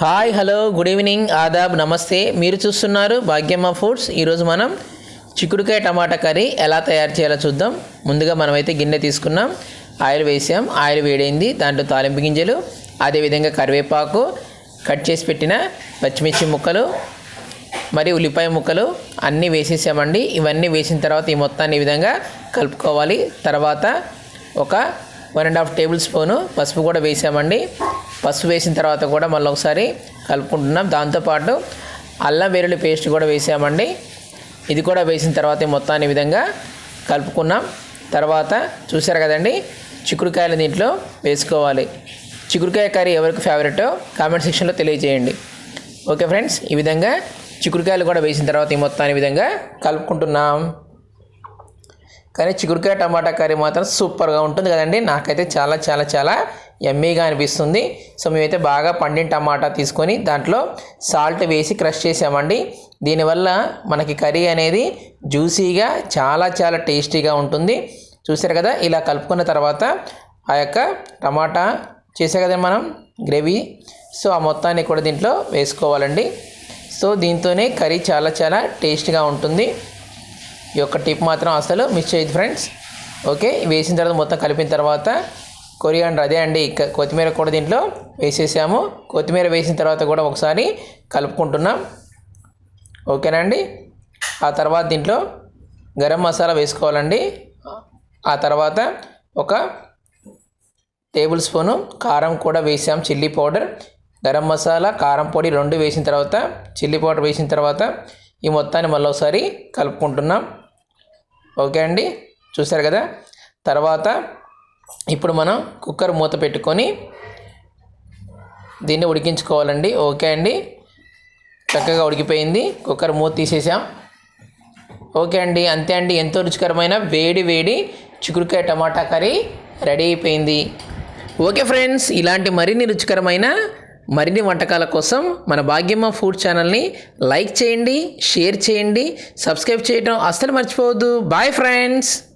Hi hello good evening ఆదాబ్ నమస్తే. మీరు చూస్తున్నారు భాగ్యమ్మ ఫుడ్స్. ఈరోజు మనం చిక్కుడుకాయ టమాటా కర్రీ ఎలా తయారు చేయాలో చూద్దాం. ముందుగా మనమైతే గిన్నె తీసుకున్నాం. ఆయిల్ వేసాం. ఆయిల్ వేడైంది. దాంట్లో తాలింపు గింజలు అదేవిధంగా కరివేపాకు కట్ చేసి పెట్టిన పచ్చిమిర్చి ముక్కలు మరి ఉల్లిపాయ ముక్కలు అన్నీ వేసేసామండి. ఇవన్నీ వేసిన తర్వాత ఈ మొత్తాన్ని ఈ విధంగా కలుపుకోవాలి. తర్వాత ఒక one and half table spoon పసుపు కూడా వేసామండి. పసుపు వేసిన తర్వాత కూడా మళ్ళీ ఒకసారి కలుపుకుంటున్నాం. దాంతోపాటు అల్లం వెల్లుల్లి పేస్ట్ కూడా వేసామండి. ఇది కూడా వేసిన తర్వాత మొత్తాన్ని విధంగా కలుపుకున్నాం. తర్వాత చూసారు కదండి చిక్కుడుకాయలు దీంట్లో వేసుకోవాలి. చిక్కుడుకాయ కర్రీ ఎవరికి ఫేవరెటో కామెంట్ సెక్షన్లో తెలియజేయండి. ఓకే ఫ్రెండ్స్ ఈ విధంగా చిక్కుడుకాయలు కూడా వేసిన తర్వాత ఈ మొత్తాన్ని విధంగా కలుపుకుంటున్నాం. కానీ చిక్కుడుకాయ టమాటా కర్రీ మాత్రం సూపర్గా ఉంటుంది కదండి. నాకైతే చాలా చాలా చాలా ఎమ్మీగా అనిపిస్తుంది. సో మేమైతే బాగా పండిన టమాటా తీసుకొని దాంట్లో సాల్ట్ వేసి క్రష్ చేసామండి. దీనివల్ల మనకి కర్రీ అనేది జ్యూసీగా చాలా చాలా టేస్టీగా ఉంటుంది. చూసారు కదా ఇలా కలుపుకున్న తర్వాత ఆ యొక్క టమాటా చేసే కదా మనం గ్రేవీ. సో ఆ మొత్తాన్ని కూడా దీంట్లో వేసుకోవాలండి. సో దీంతోనే కర్రీ చాలా చాలా టేస్ట్గా ఉంటుంది. ఈ యొక్క టిప్ మాత్రం అసలు మిస్ చేయదు ఫ్రెండ్స్. ఓకే వేసిన తర్వాత మొత్తం కలిపిన తర్వాత కొరియాండర్ అదే అండి. కొత్తిమీర కూడా దీంట్లో వేసేసాము. కొత్తిమీర వేసిన తర్వాత కూడా ఒకసారి కలుపుకుంటున్నాం. ఓకేనా అండి? ఆ తర్వాత దీంట్లో గరం మసాలా వేసుకోవాలండి. ఆ తర్వాత ఒక టేబుల్ స్పూను కారం కూడా వేసాం. చిల్లీ పౌడర్ గరం మసాలా కారం పొడి రెండు వేసిన తర్వాత చిల్లీ పౌడర్ వేసిన తర్వాత ఈ మొత్తాన్ని మళ్ళీ ఒకసారి కలుపుకుంటున్నాం. ఓకే అండి? చూసారు కదా? తర్వాత ఇప్పుడు మనం కుక్కర్ మూత పెట్టుకొని దీన్ని ఉడికించుకోవాలండి. ఓకే అండి. చక్కగా ఉడికిపోయింది. కుక్కర్ మూత తీసేసాం. ఓకే అండి. అంతే అండి. ఎంతో రుచికరమైన వేడి వేడి చిక్కుడుకాయ టమాటా కర్రీ రెడీ అయిపోయింది. ఓకే ఫ్రెండ్స్ ఇలాంటి మరిన్ని రుచికరమైన మరిన్ని వంటకాల కోసం మన భాగ్యమ్మ ఫుడ్ ఛానల్ని లైక్ చేయండి షేర్ చేయండి సబ్స్క్రైబ్ చేయడం అస్సలు మర్చిపోవద్దు. Bye friends.